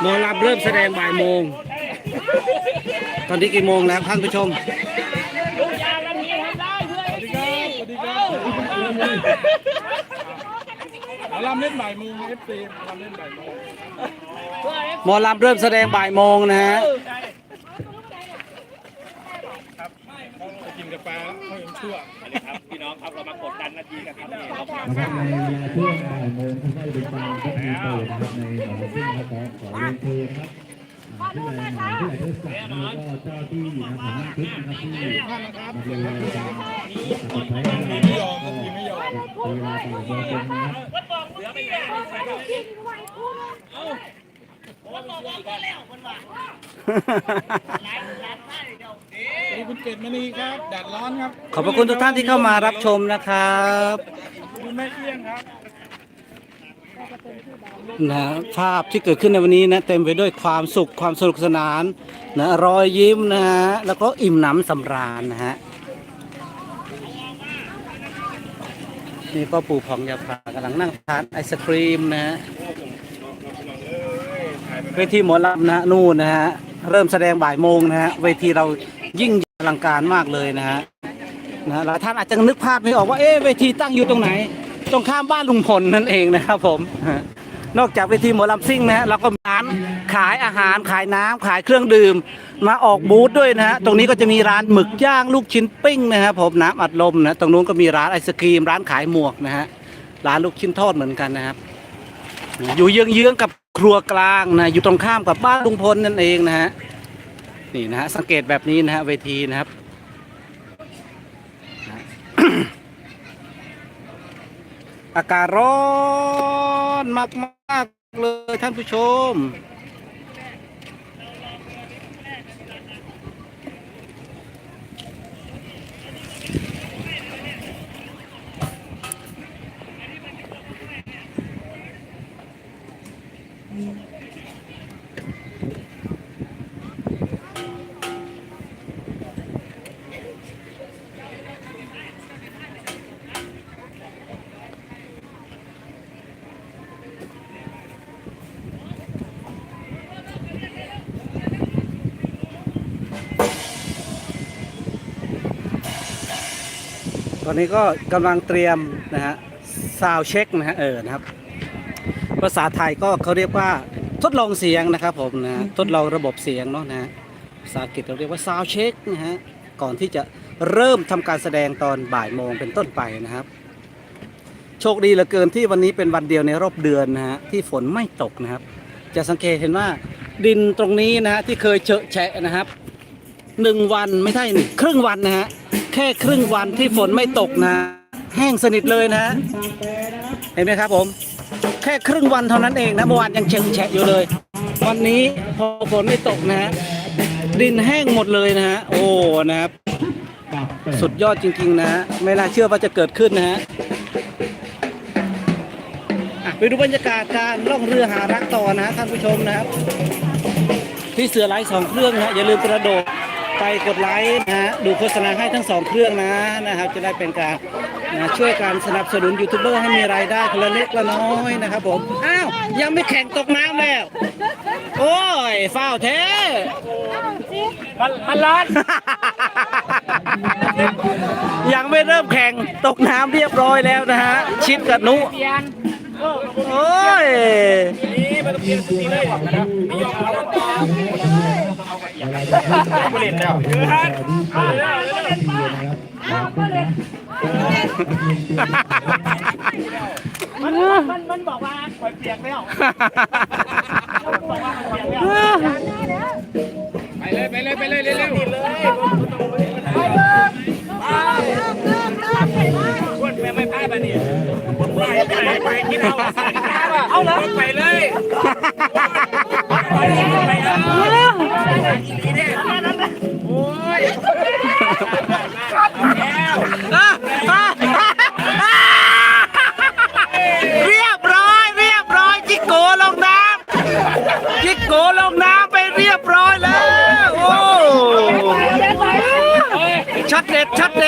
หมอลำเริ่มแสดงบ่ายโมง ตอนนี้กี่โมงแล้วท่านผู้ชมเอาลำเล่นบ่ายโมงเอฟซีลำเล่นบ่ายโมงหมอลำเริ่มแสดงบ่ายโมงนะฮะ ไปกินกาแฟเขายังชั่วครับพี่น้องครับเรามากดดันนาทีกันครับนี่เรานะครับในเวลาช่วงบ่ายโมงท่านได้ดูฟังก็มีเปิดนะครับในหนองซึ่งนะครับขอเรียนเชิญครับอ่าที่ในมหาวิทยาลัยเทศบาลแล้วก็เจ้าที่นะครับหัวหน้าชุดนะครับที่มาดูแลการปลอดภัยของเราไม่ยอมครับทีไม่ยอมเวลาบ่ายโมงตรงนะครับ นี่คุณเกดมณีครับแดดร้อนครับขอบพระคุณทุกท่านที่เข้ามารับชมนะครับคุณแม่เอี้ยงครับนะภาพที่เกิดขึ้นในวันนี้นะเต็มไปด้วยความสุขความสนุกสนานนะรอยยิ้มนะฮะแล้วก็อิ่มหนำสำราญนะฮะนี่ก็ปู่ผ่องยาพากำลังนั่งทานไอศครีมนะฮะเวทีหมอลำนะนู่นนะฮะเริ่มแสดงบ่ายโมงนะฮะเวทีเรายิ่งใหญ่ อลังการมากเลยนะฮะนะหลายท่านอาจจะนึกภาพไม่ออกว่าเอ๊ะเวทีตั้งอยู่ตรงไหน ตรงข้ามบ้านลุงพลนั่นเองนะครับผม นอกจากเวทีหมอลำซิ่งนะฮะเราก็มีร้านขายอาหารขายน้ำขายเครื่องดื่ม มาออกบูธด้วยนะฮะตรงนี้ก็จะมีร้านหมึกย่างลูกชิ้นปิ้งนะครับผมน้ำอัดลมนะตรงนู้นก็มีร้านไอศครีม ร้านขายหมวกนะฮะร้านลูกชิ้นทอดเหมือนกันนะครับ อยู่เยื้องๆกับครัวกลางนะอยู่ตรงข้ามกับบ้านลุงพลนั่นเองนะฮะ นี่นะฮะสังเกตแบบนี้นะฮะเวทีนะครับอากาศร้อนมากๆเลยท่านผู้ชมต อนนี้ก็กำลังเตรียมนะฮะซาวเช็คนะฮะเออนะครับ ภาษาไทยก็เขาเรียกว่าทดลองเสียงนะครับผมนะฮะทดลองระบบเสียงเนาะนะฮะภาษาอังกฤษเราเรียกว่าซาวเช็คนะฮะก่อนที่จะเริ่มทำการแสดงตอนบ่ายโมงเป็นต้นไปนะครับ โชคดีเหลือเกินที่วันนี้เป็นวันเดียวในรอบเดือนนะฮะที่ฝนไม่ตกนะครับ จะสังเกตเห็นว่าดินตรงนี้นะฮะที่เคยเฉอะแฉะนะครับหนึ่งวันไม่ใช่หนึ่งครึ่งวันนะฮะแค่ครึ่งวันที่ฝนไม่ตกนะ แห้งสนิทเลยนะ เห็นไหมครับผม แค่ครึ่งวันเท่านั้นเองนะเมื่อวานยังเฉะแฉะอยู่เลย วันนี้พอฝนไม่ตกนะฮะดินแห้งหมดเลยนะฮะโอ้นะครับ สุดยอดจริง ๆ นะฮะไม่น่าเชื่อว่าจะเกิดขึ้นนะฮะไปดูบรรยากาศการล่องเรือหารักต่อนะฮะท่านผู้ชมนะครับ ที่เสือไลท์สองเครื่องนะฮะอย่าลืมกระโดด ไปกดไลค์นะฮะดูโฆษณาให้ทั้งสองเครื่องนะนะครับ จะได้เป็นการนะช่วยการสนับสนุนยูทูบเบอร์ให้มีรายได้คนละเล็กละน้อยนะครับผมอ้าวยังไม่แข่งตกน้ำแล้ว โอ้ยฝ้าวแท้มันมันร้อน ยังไม่เริ่มแข่งตกน้ำเรียบร้อยแล้วนะฮะชิดกับนุเปลี่ยนโอ้ย นี่มันต้องเปลี่ยนสีเลยนะครับไม่ยอมเอาเอาเล่นแล้วคือฮะเอาเลยเอาเลยมันมันมันบอกว่าปล่อยเปียกแล้วบอกว่าปล่อยเปียกแล้วไปเลยไปเลยไปเลยเร็วคนไม่ไม่พลาดไปนี่ไปไปไปกินเอาเอาเลยไปเลย โกลงน้ำไปเรียบร้อยแล้ว โอ้ ชัดเด็ดชัดเด็ด